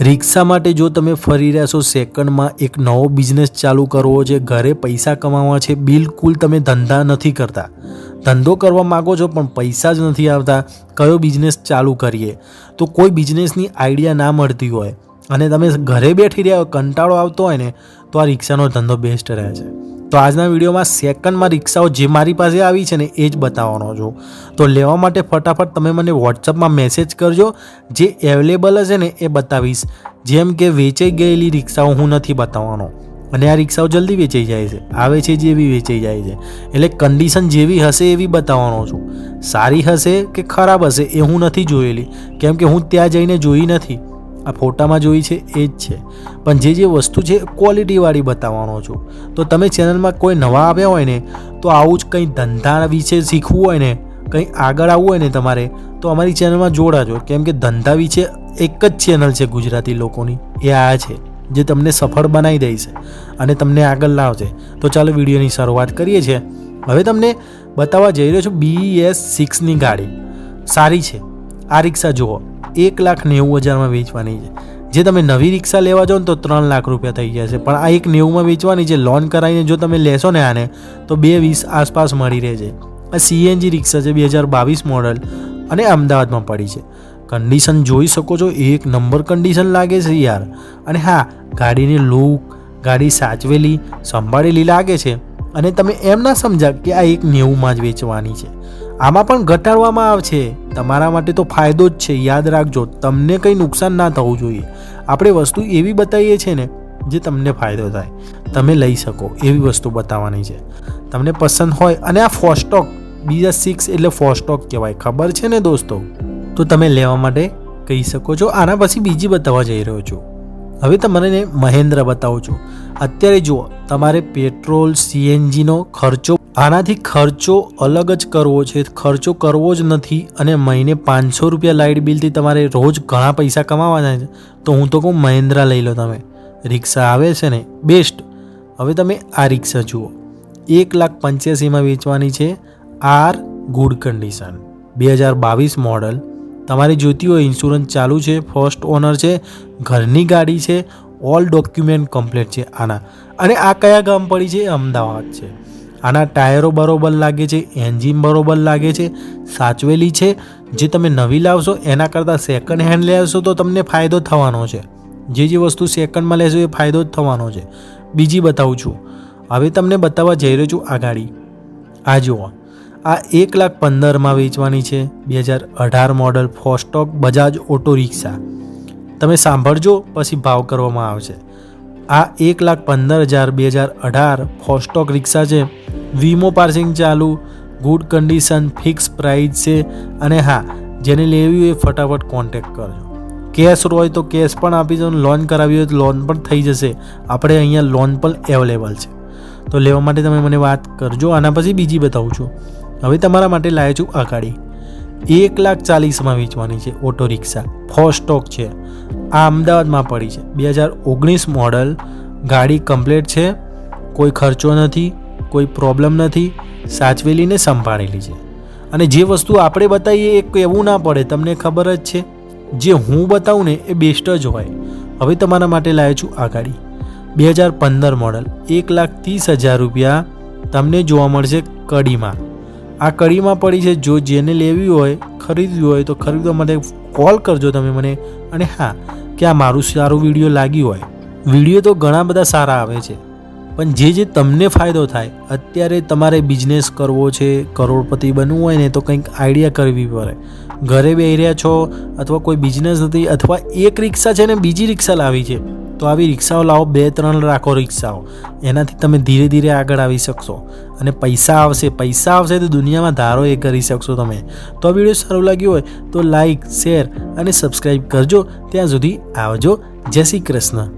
રિક્ષા માટે જો તમે ફરી રહ્યા છો, સેકન્ડમાં એક નવો બિઝનેસ ચાલુ કરવો છે, ઘરે પૈસા કમાવા છે, બિલકુલ તમે ધંધા નથી કરતા. ધંધો કરવા માગો છો, પણ પૈસા જ નથી આવતા. કયો બિઝનેસ ચાલુ કરીએ? તો કોઈ બિઝનેસની આઈડિયા ના મળતી હોય અને તમે ઘરે બેઠી રહ્યા હોય, કંટાળો આવતો હોય ને, તો આ રિક્ષાનો ધંધો બેસ્ટ રહે છે. તો આજના વિડીયોમાં સેકન્ડમાં રિક્ષાઓ જે મારી પાસે આવી છે ને એ જ બતાવવાનો છું. તો લેવા માટે ફટાફટ તમે મને વોટ્સઅપમાં મેસેજ કરજો, જે અવેલેબલ હશે ને એ બતાવીશ. જેમ કે વેચાઈ ગયેલી રિક્ષાઓ હું નથી બતાવવાનો. અને આ રિક્ષાઓ જલ્દી વેચાઈ જાય છે. આવે છે જેવી વેચાઈ જાય છે. એટલે કન્ડિશન જેવી હશે એવી બતાવવાનો છું. સારી હશે કે ખરાબ હશે એ હું નથી જોયેલી. કેમ કે હું ત્યાં જઈને જોઈ નથી. આ ફોટામાં જોઈ છે એ જ છે. પણ જે જે વસ્તુ છે ક્વોલિટીવાળી બતાવવાનો છું. તો તમે ચેનલમાં કોઈ નવા આવ્યા હોય ને, તો આવું જ કંઈ ધંધા વિશે શીખવું હોય ને, કંઈ આગળ આવવું હોય ને તમારે, તો અમારી ચેનલમાં જોડાજો. કેમ કે ધંધા વિશે એક જ ચેનલ છે ગુજરાતી લોકોની. એ આ છે, જે તમને સફળ બનાવી દેશે અને તમને આગળ લાવશે. તો ચાલો વિડીયોની શરૂઆત કરીએ છીએ. હવે તમને બતાવવા જઈ રહ્યો છું બી એસ સિક્સની ગાડી. સારી છે. આ રિક્ષા જુઓ, એક લાખ નેવું હજારમાં વેચવાની છે. જે તમે નવી રિક્ષા લેવા જાઓ ને તો ત્રણ લાખ રૂપિયા થઈ જશે પણ આ એક નેવુંમાં વેચવાની છે, લોન કરાવીને જો તમે લેશો ને આને, તો બે વીસ આસપાસ મળી રહેશે આ સીએનજી રિક્ષા છે, બે હજાર બાવીસ મોડલ અને અમદાવાદમાં પડી છે. કન્ડિશન જોઈ શકો છો, એક નંબર કન્ડિશન લાગે છે યાર. અને હા, ગાડીની લુક ગાડી સાચવેલી, સંભાળેલી લાગે છે. અને તમે એમ ના સમજા કે આ એક નેવુંમાં જ વેચવાની છે. આમાં પણ ઘટાડવામાં આવશે. તમારા માટે તો ફાયદો જ છે, યાદ રાખજો. તમને કંઈ નુકસાન ના થવું જોઈએ. આપણે વસ્તુ એવી બતાવીએ છીએ ને, જે તમને ફાયદો થાય. તમે લઈ શકો એવી વસ્તુ બતાવવાની છે. તમને પસંદ હોય અને આ ફોસ્ટોક, બીજા સિક્સ એટલે ફોસ્ટોક કહેવાય. ખબર છે ને દોસ્તો? તો તમે લેવા માટે કહી શકો છો. આના પછી બીજી બતાવવા જઈ રહ્યો છું. હવે તમને મહેન્દ્ર બતાવું છું. અત્યારે જુઓ, તમારે પેટ્રોલ, સીએનજીનો ખર્ચો આનાથી ખર્ચો અલગ જ કરવો છે. ખર્ચો કરવો જ નથી અને મહિને પાંચસો રૂપિયા લાઇટ બિલથી તમારે રોજ ઘણા પૈસા કમાવાના છે. તો હું તો કહું મહિન્દ્રા લઈ લો તમે. રિક્ષા આવે છે ને, બેસ્ટ. હવે તમે આ રિક્ષા જુઓ. એક લાખ પંચ્યાસીમાં વેચવાની છે આર ગુડ કન્ડિશન બે હજાર બાવીસ મોડલ. તમારી જોઈતી હોય ઇન્સ્યોરન્સ ચાલુ છે, ફર્સ્ટ ઓનર છે, ઘરની ગાડી છે, ઓલ ડોક્યુમેન્ટ કમ્પ્લીટ છે આના. અને આ કયા ગામ પડી છે? અમદાવાદ છે. આના ટાયરો બરોબર લાગે છે, એન્જિન બરોબર લાગે છે, સાચવેલી છે. જે તમે નવી લાવશો, એના કરતાં સેકન્ડ હેન્ડ લેશો તો તમને ફાયદો થવાનો છે. જે જે વસ્તુ સેકન્ડમાં લેશો એ ફાયદો જ થવાનો છે. બીજી બતાવું છું. હવે તમને બતાવવા જઈ રહ્યો છું આ ગાડી આ જુઓ. આ એક લાખ પંદરમાં વેચવાની છે. બે હજાર અઢાર મોડલ ફોસ્ટોક બજાજ ઓટો રિક્ષા તમે સાંભળજો, પછી ભાવ કરવામાં આવશે. આ એક લાખ પંદર હજાર બે હજાર અઢાર ફોસ્ટોક રિક્ષા છે. વીમો પાર્સિંગ ચાલુ ગુડ કન્ડિશન ફિક્સ પ્રાઇસ છે અને હા, જેને લેવી હોય ફટાફટ કોન્ટેક્ટ કરજો. કેશ હોય તો કેશ પણ આપી દો લોન કરાવી હોય તો લોન પણ થઈ જશે. આપણે અહીંયા લોન પણ અવેલેબલ છે. તો લેવા માટે તમે મને વાત કરજો, આના પછી બીજી બતાવું છું. હવે તમારા માટે લાવ્યો છું આ ગાડી એક લાખ ચાલીસમાં વેચવાની છે ઓટો રિક્ષા ફોસ્ટોક છે. આ અમદાવાદમાં પડી છે. બે હજાર ઓગણીસ મોડલ ગાડી કમ્પ્લીટ છે. કોઈ ખર્ચો નથી, કોઈ પ્રોબ્લેમ નથી. સાચવેલી ને સંભાળેલી છે. અને જે વસ્તુ આપણે બતાવીએ એ કહેવું ના પડે, તમને ખબર જ છે. જે હું બતાવું ને એ બેસ્ટ જ હોય. હવે તમારા માટે લાવ્યો છું આ ગાડી. બે હજાર પંદર મોડલ. એક લાખ ત્રીસ હજાર રૂપિયા તમને જોવા મળશે કડીમાં. આ કડીમાં પડી છે, જો જેને લેવી હોય, ખરીદવી હોય, તો ખરીદવા માટે કોલ કરજો તમે મને. અને હા, કે આ મારું સારું વીડિયો લાગ્યું હોય. વીડિયો તો ઘણા બધા સારા આવે છે. પણ જે જે તમને ફાયદો થાય, અત્યારે તમારે બિઝનેસ કરવો છે, કરોડપતિ બનવું હોય ને, તો કંઈક આઈડિયા કરવી પડે. ઘરે બેસી રહ્યા છો, અથવા કોઈ બિઝનેસ નથી, અથવા એક રિક્ષા છે ને, બીજી રિક્ષા લાવી છે. તો આવી રિક્ષાઓ લાવો, બે, ત્રણ રાખો રિક્ષાઓ. એનાથી તમે ધીરે ધીરે આગળ આવી શકશો. અને પૈસા આવશે પૈસા આવશે તો દુનિયામાં ધારો એ કરી શકશો તમે. તો આ વીડિયો સારું લાગ્યો હોય તો લાઈક, શેર અને સબસ્ક્રાઈબ કરજો. ત્યાં સુધી આવજો. જય શ્રી કૃષ્ણ.